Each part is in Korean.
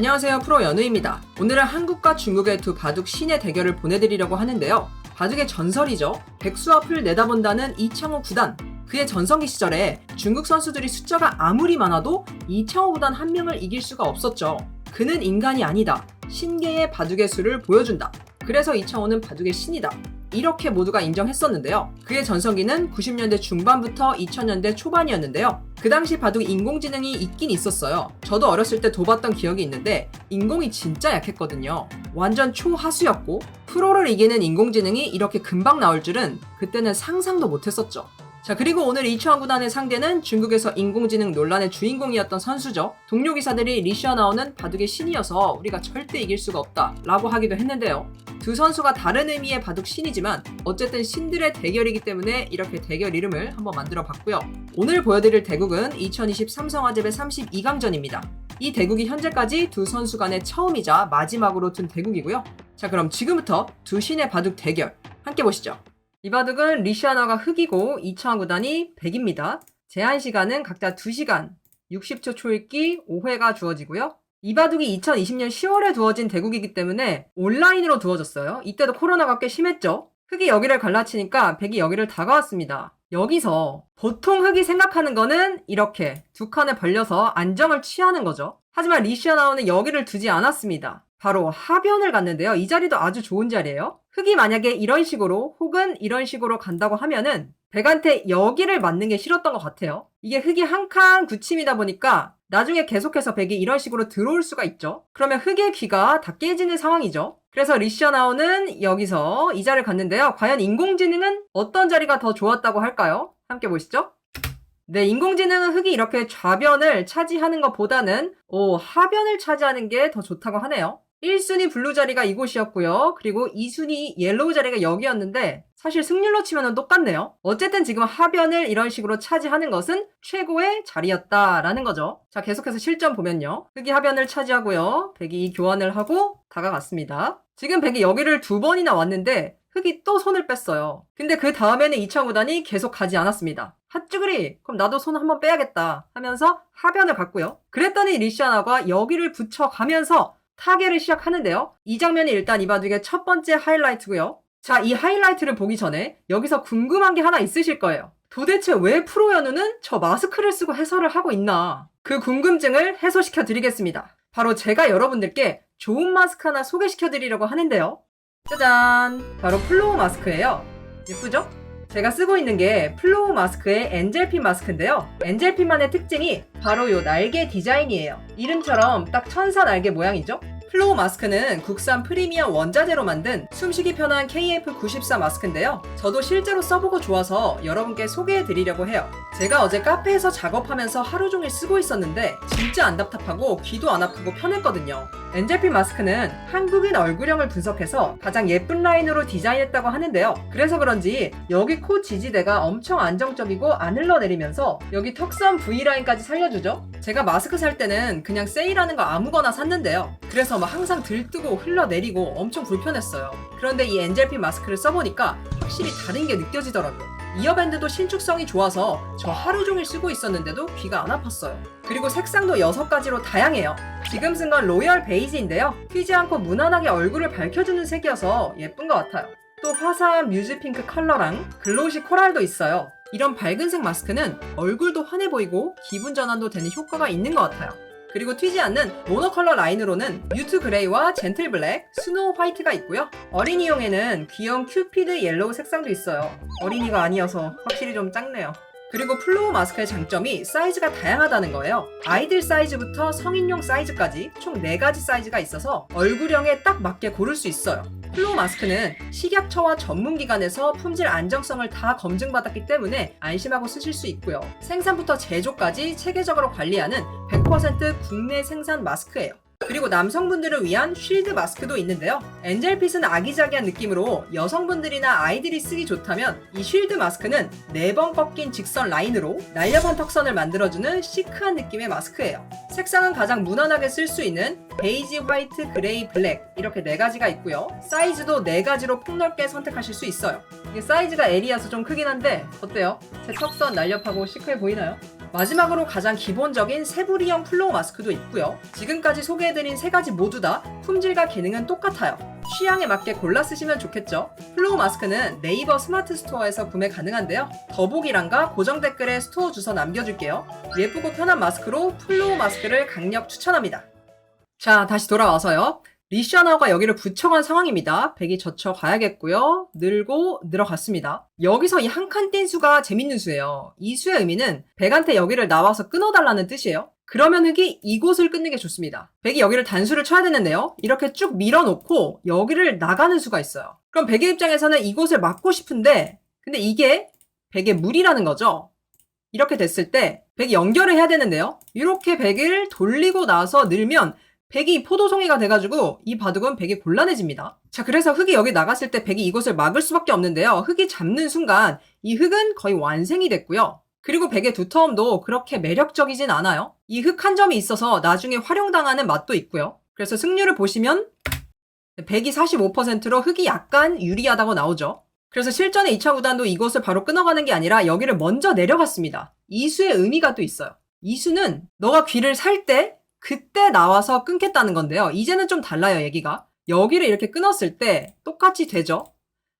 안녕하세요 프로 연우입니다. 오늘은 한국과 중국의 두 바둑 신의 대결을 보내드리려고 하는데요. 바둑의 전설이죠. 백수 앞을 내다본다는 이창호 구단. 그의 전성기 시절에 중국 선수들이 숫자가 아무리 많아도 이창호 구단 한 명을 이길 수가 없었죠. 그는 인간이 아니다. 신계의 바둑의 수를 보여준다. 그래서 이창호는 바둑의 신이다. 이렇게 모두가 인정했었는데요. 그의 전성기는 90년대 중반부터 2000년대 초반이었는데요. 그 당시 바둑 인공지능이 있긴 있었어요. 저도 어렸을 때 둬봤던 기억이 있는데 인공이 진짜 약했거든요. 완전 초하수였고 프로를 이기는 인공지능이 이렇게 금방 나올 줄은 그때는 상상도 못했었죠. 자 그리고 오늘 이추한 구단의 상대는 중국에서 인공지능 논란의 주인공이었던 선수죠. 동료 기사들이 리시아 나오는 바둑의 신이어서 우리가 절대 이길 수가 없다 라고 하기도 했는데요. 두 선수가 다른 의미의 바둑 신이지만 어쨌든 신들의 대결이기 때문에 이렇게 대결 이름을 한번 만들어 봤고요. 오늘 보여드릴 대국은 2020 삼성화재배 32강전입니다. 이 대국이 현재까지 두 선수 간의 처음이자 마지막으로 둔 대국이고요. 자 그럼 지금부터 두 신의 바둑 대결 함께 보시죠. 이 바둑은 리시아나가 흑이고 이창 구단이 백입니다. 제한 시간은 각자 2시간, 60초 초읽기 5회가 주어지고요. 이 바둑이 2020년 10월에 두어진 대국이기 때문에 온라인으로 두어졌어요. 이때도 코로나가 꽤 심했죠. 흑이 여기를 갈라치니까 백이 여기를 다가왔습니다. 여기서 보통 흑이 생각하는 거는 이렇게 두 칸을 벌려서 안정을 취하는 거죠. 하지만 리시아나우는 여기를 두지 않았습니다. 바로 하변을 갔는데요. 이 자리도 아주 좋은 자리예요. 흑이 만약에 이런 식으로 혹은 이런 식으로 간다고 하면은 백한테 여기를 맞는 게 싫었던 것 같아요. 이게 흑이 한 칸 굳힘이다 보니까 나중에 계속해서 백이 이런 식으로 들어올 수가 있죠. 그러면 흑의 귀가 다 깨지는 상황이죠. 그래서 리시아나우는 여기서 이 자리를 갔는데요. 과연 인공지능은 어떤 자리가 더 좋았다고 할까요? 함께 보시죠. 네, 인공지능은 흑이 이렇게 좌변을 차지하는 것보다는 오, 하변을 차지하는 게 더 좋다고 하네요. 1순위 블루 자리가 이곳이었고요. 그리고 2순위 옐로우 자리가 여기였는데 사실 승률로 치면 똑같네요. 어쨌든 지금 하변을 이런 식으로 차지하는 것은 최고의 자리였다라는 거죠. 자, 계속해서 실전 보면요. 흑이 하변을 차지하고요. 백이 교환을 하고 다가갔습니다. 지금 백이 여기를 두 번이나 왔는데 흑이 또 손을 뺐어요. 근데 그 다음에는 이창구단이 계속 가지 않았습니다. 핫쭈그리 그럼 나도 손 한번 빼야겠다 하면서 하변을 갔고요. 그랬더니 리시아나가 여기를 붙여가면서 타겟을 시작하는데요. 이 장면이 일단 이바둑의 첫 번째 하이라이트고요. 자, 이 하이라이트를 보기 전에 여기서 궁금한 게 하나 있으실 거예요. 도대체 왜 프로연우는 저 마스크를 쓰고 해설을 하고 있나? 그 궁금증을 해소시켜 드리겠습니다. 바로 제가 여러분들께 좋은 마스크 하나 소개시켜 드리려고 하는데요. 짜잔! 바로 플로우 마스크예요. 예쁘죠? 제가 쓰고 있는 게 플로우 마스크의 엔젤핀 마스크인데요. 엔젤핀만의 특징이 바로 이 날개 디자인이에요. 이름처럼 딱 천사 날개 모양이죠? 플로우 마스크는 국산 프리미엄 원자재로 만든 숨쉬기 편한 KF94 마스크인데요. 저도 실제로 써보고 좋아서 여러분께 소개해 드리려고 해요. 제가 어제 카페에서 작업하면서 하루 종일 쓰고 있었는데 진짜 안 답답하고 귀도 안 아프고 편했거든요. 엔젤핀 마스크는 한국인 얼굴형을 분석해서 가장 예쁜 라인으로 디자인했다고 하는데요. 그래서 그런지 여기 코 지지대가 엄청 안정적이고 안 흘러내리면서 여기 턱선 V라인까지 살려주죠. 제가 마스크 살 때는 그냥 세일하는 거 아무거나 샀는데요. 그래서 막 항상 들뜨고 흘러내리고 엄청 불편했어요. 그런데 이 엔젤핀 마스크를 써보니까 확실히 다른 게 느껴지더라고요. 이어밴드도 신축성이 좋아서 저 하루 종일 쓰고 있었는데도 귀가 안 아팠어요. 그리고 색상도 6가지로 다양해요. 지금 쓴 건 로열 베이지인데요. 튀지 않고 무난하게 얼굴을 밝혀주는 색이어서 예쁜 것 같아요. 또 화사한 뮤즈 핑크 컬러랑 글로시 코랄도 있어요. 이런 밝은색 마스크는 얼굴도 환해 보이고 기분 전환도 되는 효과가 있는 것 같아요. 그리고 튀지 않는 모노컬러 라인으로는 뮤트 그레이와 젠틀 블랙, 스노우 화이트가 있고요. 어린이용에는 귀여운 큐피드 옐로우 색상도 있어요. 어린이가 아니어서 확실히 좀 작네요. 그리고 플로우 마스크의 장점이 사이즈가 다양하다는 거예요. 아이들 사이즈부터 성인용 사이즈까지 총 4가지 사이즈가 있어서 얼굴형에 딱 맞게 고를 수 있어요. 플로우 마스크는 식약처와 전문기관에서 품질 안정성을 다 검증받았기 때문에 안심하고 쓰실 수 있고요. 생산부터 제조까지 체계적으로 관리하는 100% 국내 생산 마스크예요. 그리고 남성분들을 위한 쉴드 마스크도 있는데요. 엔젤핏은 아기자기한 느낌으로 여성분들이나 아이들이 쓰기 좋다면 이 쉴드 마스크는 4번 꺾인 직선 라인으로 날렵한 턱선을 만들어주는 시크한 느낌의 마스크예요. 색상은 가장 무난하게 쓸 수 있는 베이지, 화이트, 그레이, 블랙 이렇게 4가지가 있고요. 사이즈도 4가지로 폭넓게 선택하실 수 있어요. 이게 사이즈가 L이어서 좀 크긴 한데 어때요? 제 턱선 날렵하고 시크해 보이나요? 마지막으로 가장 기본적인 세부리형 플로우 마스크도 있고요. 지금까지 소개해드린 세 가지 모두 다 품질과 기능은 똑같아요. 취향에 맞게 골라 쓰시면 좋겠죠. 플로우 마스크는 네이버 스마트 스토어에서 구매 가능한데요. 더보기란과 고정 댓글에 스토어 주소 남겨줄게요. 예쁘고 편한 마스크로 플로우 마스크를 강력 추천합니다. 자, 다시 돌아와서요. 리셔너가 여기를 붙여간 상황입니다. 백이 젖혀 가야겠고요. 늘고 늘어갔습니다. 여기서 이 한 칸 뗀 수가 재밌는 수예요. 이 수의 의미는 백한테 여기를 나와서 끊어달라는 뜻이에요. 그러면 흑이 이곳을 끊는 게 좋습니다. 백이 여기를 단수를 쳐야 되는데요. 이렇게 쭉 밀어놓고 여기를 나가는 수가 있어요. 그럼 백의 입장에서는 이곳을 막고 싶은데 근데 이게 백의 무리라는 거죠. 이렇게 됐을 때 백이 연결을 해야 되는데요. 이렇게 백을 돌리고 나서 늘면 백이 포도송이가 돼가지고 이 바둑은 백이 곤란해집니다. 자, 그래서 흑이 여기 나갔을 때 백이 이곳을 막을 수밖에 없는데요. 흑이 잡는 순간 이 흑은 거의 완생이 됐고요. 그리고 백의 두터움도 그렇게 매력적이진 않아요. 이 흑 한 점이 있어서 나중에 활용당하는 맛도 있고요. 그래서 승률을 보시면 백이 45%로 흑이 약간 유리하다고 나오죠. 그래서 실전에 2차 구단도 이곳을 바로 끊어가는 게 아니라 여기를 먼저 내려갔습니다. 이수의 의미가 또 있어요. 이수는 너가 귀를 살 때 그때 나와서 끊겠다는 건데요. 이제는 좀 달라요, 얘기가. 여기를 이렇게 끊었을 때 똑같이 되죠.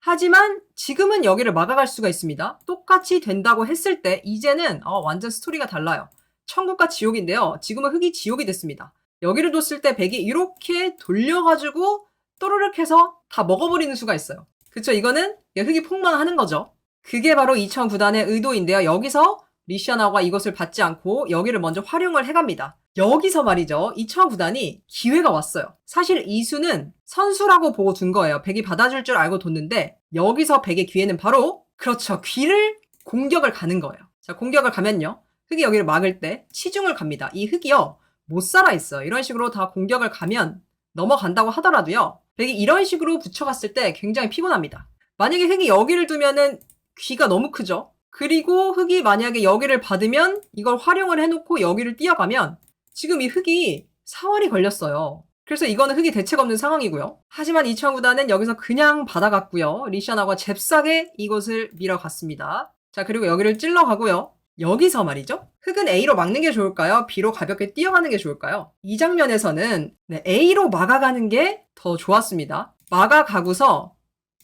하지만 지금은 여기를 막아갈 수가 있습니다. 똑같이 된다고 했을 때 이제는 어, 완전 스토리가 달라요. 천국과 지옥인데요. 지금은 흑이 지옥이 됐습니다. 여기를 뒀을 때 백이 이렇게 돌려가지고 또르륵 해서 다 먹어버리는 수가 있어요. 그쵸? 이거는 흑이 폭망하는 거죠. 그게 바로 2009단의 의도인데요. 여기서 리시아나가 이것을 받지 않고 여기를 먼저 활용을 해갑니다. 여기서 말이죠. 2009단이 기회가 왔어요. 사실 이수는 선수라고 보고 둔 거예요. 백이 받아줄 줄 알고 뒀는데 여기서 백의 기회는 바로 그렇죠. 귀를 공격을 가는 거예요. 자, 공격을 가면요. 흑이 여기를 막을 때 치중을 갑니다. 이 흑이요. 못 살아 있어요. 이런 식으로 다 공격을 가면 넘어간다고 하더라도요. 백이 이런 식으로 붙여갔을 때 굉장히 피곤합니다. 만약에 흑이 여기를 두면은 귀가 너무 크죠? 그리고 흑이 만약에 여기를 받으면 이걸 활용을 해놓고 여기를 뛰어가면 지금 이 흑이 사활이 걸렸어요. 그래서 이거는 흑이 대책 없는 상황이고요. 하지만 이천 구단은 여기서 그냥 받아갔고요. 리시아나가 잽싸게 이곳을 밀어갔습니다. 자 그리고 여기를 찔러가고요. 여기서 말이죠. 흑은 A로 막는 게 좋을까요? B로 가볍게 뛰어가는 게 좋을까요? 이 장면에서는 네, A로 막아가는 게 더 좋았습니다. 막아가고서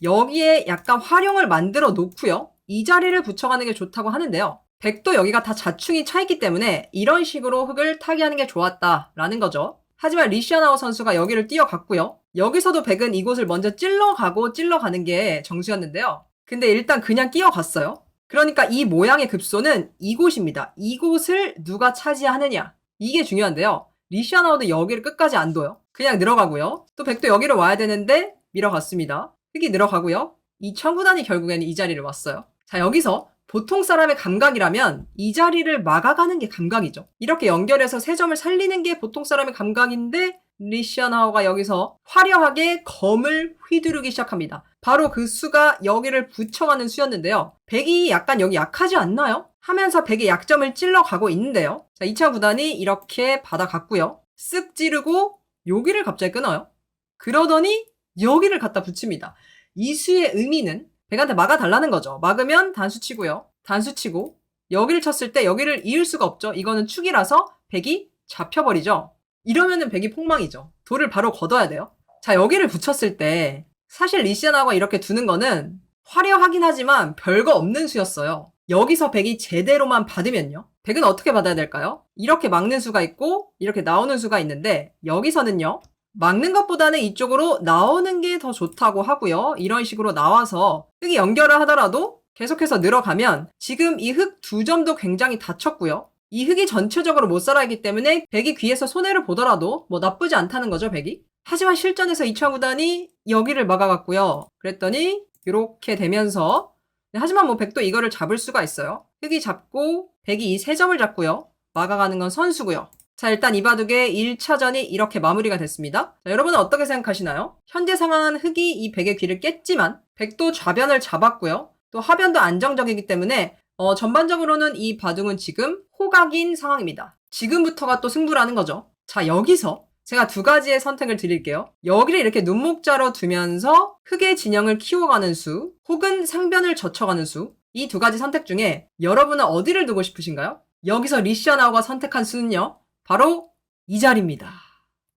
여기에 약간 활용을 만들어 놓고요. 이 자리를 붙여가는 게 좋다고 하는데요. 백도 여기가 다 자충이 차있기 때문에 이런 식으로 흑을 타기하는 게 좋았다라는 거죠. 하지만 리시아나우 선수가 여기를 뛰어갔고요. 여기서도 백은 이곳을 먼저 찔러가고 찔러가는 게 정수였는데요. 근데 일단 그냥 뛰어갔어요. 그러니까 이 모양의 급소는 이곳입니다. 이곳을 누가 차지하느냐. 이게 중요한데요. 리시아나우도 여기를 끝까지 안 둬요. 그냥 늘어가고요. 또 백도 여기로 와야 되는데 밀어갔습니다. 흑이 늘어가고요. 이 청구단이 결국에는 이 자리를 왔어요. 자, 여기서 보통 사람의 감각이라면 이 자리를 막아가는 게 감각이죠. 이렇게 연결해서 세 점을 살리는 게 보통 사람의 감각인데 리시아나우가 여기서 화려하게 검을 휘두르기 시작합니다. 바로 그 수가 여기를 붙여가는 수였는데요. 백이 약간 여기 약하지 않나요? 하면서 백의 약점을 찔러가고 있는데요. 자, 2차 구단이 이렇게 받아갔고요. 쓱 찌르고 여기를 갑자기 끊어요. 그러더니 여기를 갖다 붙입니다. 이 수의 의미는 백한테 막아달라는 거죠. 막으면 단수 치고요. 단수 치고 여기를 쳤을 때 여기를 이을 수가 없죠. 이거는 축이라서 백이 잡혀버리죠. 이러면은 백이 폭망이죠. 돌을 바로 걷어야 돼요. 자, 여기를 붙였을 때 사실 리시아나가 이렇게 두는 거는 화려하긴 하지만 별거 없는 수였어요. 여기서 백이 제대로만 받으면요. 백은 어떻게 받아야 될까요? 이렇게 막는 수가 있고 이렇게 나오는 수가 있는데 여기서는요. 막는 것보다는 이쪽으로 나오는 게 더 좋다고 하고요. 이런 식으로 나와서 흑이 연결을 하더라도 계속해서 늘어가면 지금 이흑두 점도 굉장히 다쳤고요. 이 흑이 전체적으로 못 살아있기 때문에 백이 귀에서 손해를 보더라도 뭐 나쁘지 않다는 거죠, 백이. 하지만 실전에서 이차 구단이 여기를 막아갔고요. 그랬더니 이렇게 되면서 네, 하지만 뭐 백도 이거를 잡을 수가 있어요. 흑이 잡고 백이 이 세 점을 잡고요. 막아가는 건 선수고요. 자, 일단 이 바둑의 1차전이 이렇게 마무리가 됐습니다. 자, 여러분은 어떻게 생각하시나요? 현재 상황은 흑이 이 백의 귀를 깼지만 백도 좌변을 잡았고요. 또 하변도 안정적이기 때문에 어, 전반적으로는 이 바둑은 지금 호각인 상황입니다. 지금부터가 또 승부라는 거죠. 자, 여기서 제가 두 가지의 선택을 드릴게요. 여기를 이렇게 눈목자로 두면서 흑의 진영을 키워가는 수, 혹은 상변을 젖혀가는 수, 이 두 가지 선택 중에 여러분은 어디를 두고 싶으신가요? 여기서 리시아나오가 선택한 수는요. 바로 이 자리입니다.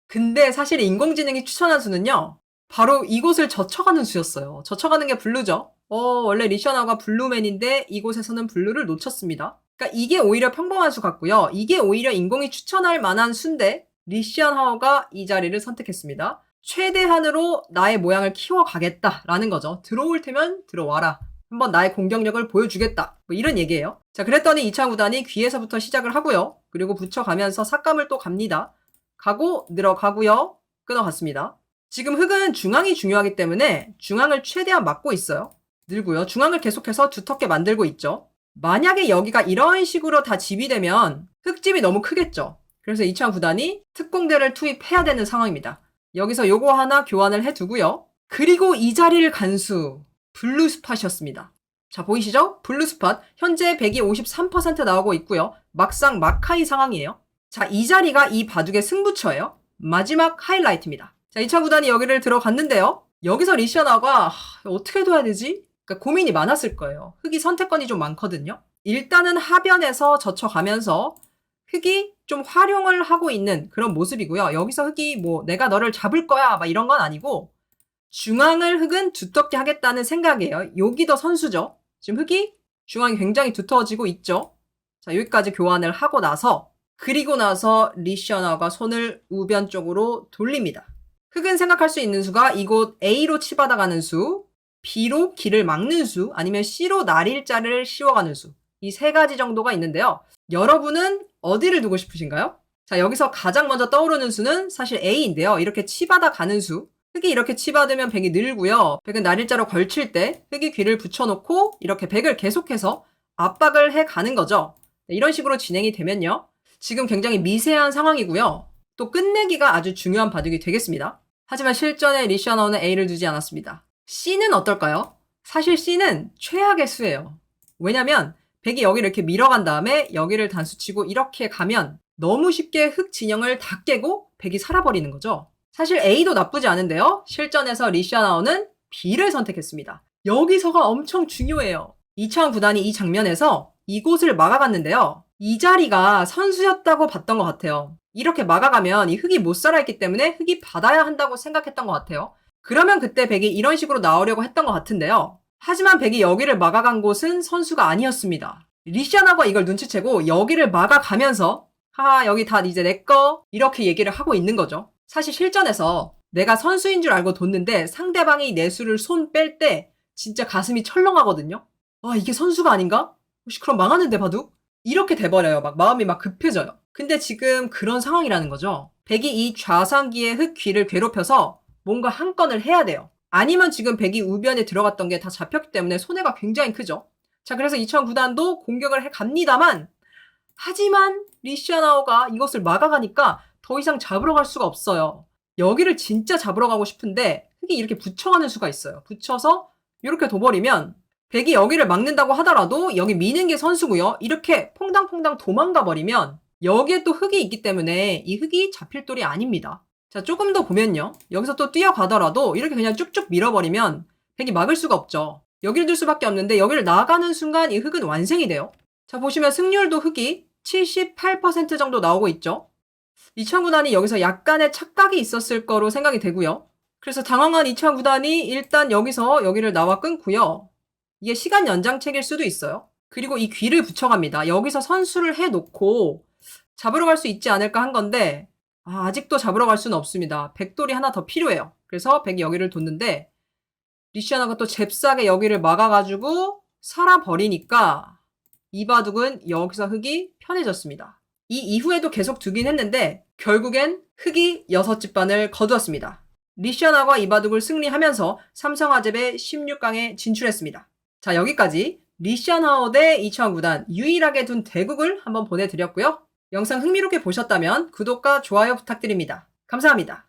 근데 사실 인공지능이 추천한 수는요. 바로 이곳을 젖혀가는 수였어요. 젖혀가는 게 블루죠. 어, 원래 리시아나오가 블루맨인데 이곳에서는 블루를 놓쳤습니다. 그러니까 이게 오히려 평범한 수 같고요. 이게 오히려 인공이 추천할 만한 수인데 리시안 하워가 이 자리를 선택했습니다. 최대한으로 나의 모양을 키워가겠다라는 거죠. 들어올 테면 들어와라. 한번 나의 공격력을 보여주겠다. 뭐 이런 얘기예요. 자, 그랬더니 이창 구단이 귀에서부터 시작을 하고요. 그리고 붙여가면서 삭감을 또 갑니다. 가고 늘어가고요. 끊어갔습니다. 지금 흙은 중앙이 중요하기 때문에 중앙을 최대한 막고 있어요. 늘고요. 중앙을 계속해서 두텁게 만들고 있죠. 만약에 여기가 이런 식으로 다 집이 되면 흙집이 너무 크겠죠. 그래서 이창 구단이 특공대를 투입해야 되는 상황입니다. 여기서 요거 하나 교환을 해두고요. 그리고 이 자리를 간수 블루 스팟이었습니다. 자 보이시죠? 블루 스팟 현재 100이 53% 나오고 있고요. 막상 마카이 상황이에요. 자 이 자리가 이 바둑의 승부처예요. 마지막 하이라이트입니다. 자 이창 구단이 여기를 들어갔는데요. 여기서 리시아나가 하, 어떻게 둬야 되지? 그러니까 고민이 많았을 거예요. 흙이 선택권이 좀 많거든요. 일단은 하변에서 젖혀가면서 흙이 좀 활용을 하고 있는 그런 모습이고요. 여기서 흙이 뭐 내가 너를 잡을 거야 막 이런 건 아니고 중앙을 흙은 두텁게 하겠다는 생각이에요. 여기 더 선수죠. 지금 흙이 중앙이 굉장히 두터워지고 있죠. 자 여기까지 교환을 하고 나서 그리고 나서 리셔너가 손을 우변 쪽으로 돌립니다. 흙은 생각할 수 있는 수가 이곳 A로 치받아가는 수, B로 길을 막는 수, 아니면 C로 날일자를 씌워가는 수. 이 세 가지 정도가 있는데요. 여러분은 어디를 두고 싶으신가요? 자, 여기서 가장 먼저 떠오르는 수는 사실 A인데요. 이렇게 치받아 가는 수. 흙이 이렇게 치받으면 백이 늘고요. 백은 날일자로 걸칠 때 흙이 귀를 붙여놓고 이렇게 백을 계속해서 압박을 해 가는 거죠. 네, 이런 식으로 진행이 되면요. 지금 굉장히 미세한 상황이고요. 또 끝내기가 아주 중요한 바둑이 되겠습니다. 하지만 실전에 리시아나오는 A를 두지 않았습니다. C는 어떨까요? 사실 C는 최악의 수예요. 왜냐면 백이 여기를 이렇게 밀어간 다음에 여기를 단수치고 이렇게 가면 너무 쉽게 흙 진영을 다 깨고 백이 살아버리는 거죠. 사실 A도 나쁘지 않은데요. 실전에서 리시아나오는 B를 선택했습니다. 여기서가 엄청 중요해요. 이창 구단이 이 장면에서 이곳을 막아갔는데요. 이 자리가 선수였다고 봤던 것 같아요. 이렇게 막아가면 이 흙이 못 살아있기 때문에 흙이 받아야 한다고 생각했던 것 같아요. 그러면 그때 백이 이런 식으로 나오려고 했던 것 같은데요. 하지만 백이 여기를 막아간 곳은 선수가 아니었습니다. 리시아나가 이걸 눈치채고 여기를 막아가면서 하하 여기 다 이제 내꺼 이렇게 얘기를 하고 있는 거죠. 사실 실전에서 내가 선수인 줄 알고 뒀는데 상대방이 내 수를 손 뺄 때 진짜 가슴이 철렁하거든요. 아 이게 선수가 아닌가? 혹시 그럼 망하는데 바둑? 이렇게 돼버려요. 막 마음이 막 급해져요. 근데 지금 그런 상황이라는 거죠. 백이 이 좌상기의 흙 귀를 괴롭혀서 뭔가 한 건을 해야 돼요. 아니면 지금 백이 우변에 들어갔던 게 다 잡혔기 때문에 손해가 굉장히 크죠. 자, 그래서 2009단도 공격을 해 갑니다만, 하지만 리시아나오가 이것을 막아가니까 더 이상 잡으러 갈 수가 없어요. 여기를 진짜 잡으러 가고 싶은데, 흙이 이렇게 붙여가는 수가 있어요. 붙여서 이렇게 둬버리면, 백이 여기를 막는다고 하더라도 여기 미는 게 선수고요. 이렇게 퐁당퐁당 도망가 버리면 여기에 또 흙이 있기 때문에 이 흙이 잡힐 돌이 아닙니다. 자, 조금 더 보면요. 여기서 또 뛰어가더라도 이렇게 그냥 쭉쭉 밀어버리면 백이 막을 수가 없죠. 여기를 둘 수밖에 없는데 여기를 나가는 순간 이 흙은 완성이 돼요. 자, 보시면 승률도 흙이 78% 정도 나오고 있죠. 이천 구단이 여기서 약간의 착각이 있었을 거로 생각이 되고요. 그래서 당황한 이천 구단이 일단 여기서 여기를 나와 끊고요. 이게 시간 연장책일 수도 있어요. 그리고 이 귀를 붙여갑니다. 여기서 선수를 해놓고 잡으러 갈 수 있지 않을까 한 건데 아, 아직도 잡으러 갈 수는 없습니다. 백돌이 하나 더 필요해요. 그래서 백이 여기를 뒀는데 리시아나가 또 잽싸게 여기를 막아가지고 살아버리니까 이 바둑은 여기서 흙이 편해졌습니다. 이 이후에도 계속 두긴 했는데 결국엔 흙이 여섯 집반을 거두었습니다. 리시아나가 이 바둑을 승리하면서 삼성아잽의 16강에 진출했습니다. 자 여기까지 대 이창 구단 유일하게 둔 대국을 한번 보내드렸고요. 영상 흥미롭게 보셨다면 구독과 좋아요 부탁드립니다. 감사합니다.